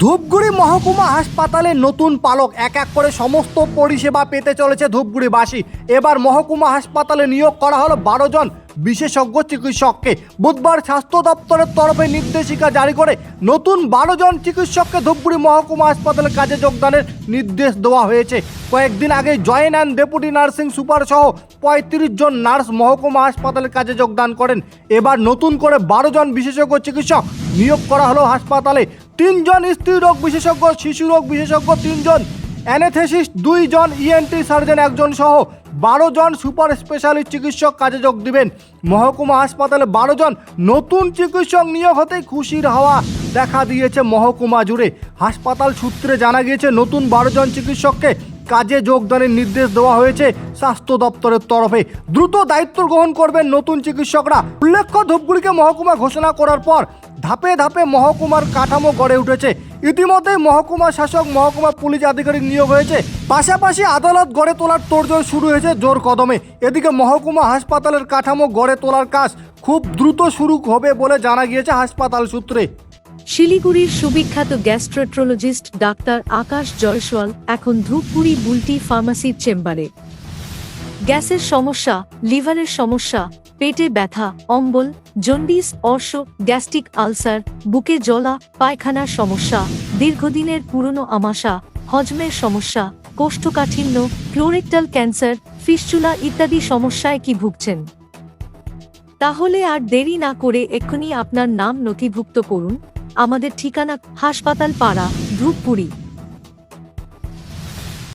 ধূপগুড়ি মহকুমা হাসপাতালে নতুন পালক। এক এক করে সমস্ত পরিষেবা পেতে চলেছে ধূপগুড়িবাসী। এবার মহকুমা হাসপাতালে নিয়োগ করা হলো বারো জন। বিশেষজ্ঞ চিকিৎসককে বুধবার স্বাস্থ্য দপ্তরের তরফে নির্দেশিকা জারি করে নতুন বারো জন চিকিৎসককে ধূপগুড়ি মহকুমা হাসপাতালে কাজে যোগদানের নির্দেশ দেওয়া হয়েছে। কয়েকদিন আগে join and deputy nursing super সহ পঁয়ত্রিশ জন নার্স মহকুমা হাসপাতালে কাজে যোগদান করেন। এবার নতুন করে বারো জন বিশেষজ্ঞ চিকিৎসক নিয়োগ করা হলো হাসপাতালে। তিনজন স্ত্রী রোগ বিশেষজ্ঞ, শিশু রোগ বিশেষজ্ঞ, তিনজন অ্যানেথেসিস্ট দুইজন ইএনটি সার্জন, একজন সহ বারো জন সুপার স্পেশালিস্ট চিকিৎসক কাজে যোগ দিবেন। মহকুমা হাসপাতালে বারো জন নতুন চিকিৎসক নিয়োগ হতেই খুশির হওয়া দেখা দিয়েছে মহকুমা জুড়ে। হাসপাতাল সূত্রে জানা গিয়েছে, নতুন বারো জন চিকিৎসককে কাজে যোগদানের নির্দেশ দেওয়া হয়েছে স্বাস্থ্য দপ্তরের তরফে। দ্রুত দায়িত্ব গ্রহণ করবেন নতুন চিকিৎসকরা। উল্লেখ্য, ধূপগুড়িকে মহকুমা ঘোষণা করার পর ধাপে ধাপে মহকুমার কাঠামো গড়ে উঠেছে। ইতিমধ্যে মহকুমা শাসক, মহকুমা পুলিশ আধিকারিক নিয়োগ হয়েছে। পাশাপাশি আদালত গড়ে তোলার তোড়জোড় শুরু হয়েছে জোর কদমে। এদিকে মহকুমা হাসপাতালের কাঠামো গড়ে তোলার কাজ খুব দ্রুত শুরু হবে বলে জানা গিয়েছে হাসপাতাল সূত্রে। শিলিগুড়ির সুবিখ্যাত গ্যাস্ট্রোট্রোলজিস্ট ডাক্তার আকাশ জয়সওয়াল এখন ধূপগুড়ি বুলটি ফার্মাসির চেম্বারে। গ্যাসের সমস্যা, লিভারের সমস্যা, পেটে ব্যথা, অম্বল, জন্ডিস, অর্শ, গ্যাস্ট্রিক আলসার, বুকে জ্বলা, পায়খানার সমস্যা, দীর্ঘদিনের পুরনো আমাশা, হজমের সমস্যা, কোষ্ঠকাঠিন্য, ক্লোরেক্টাল ক্যান্সার, ফিস্চুলা ইত্যাদি সমস্যায় কি ভুগছেন? তাহলে আর দেরি না করে এক্ষুনি আপনার নাম নথিভুক্ত করুন। আমাদের ঠিকানা হাসপাতাল পাড়া ধূপপুরি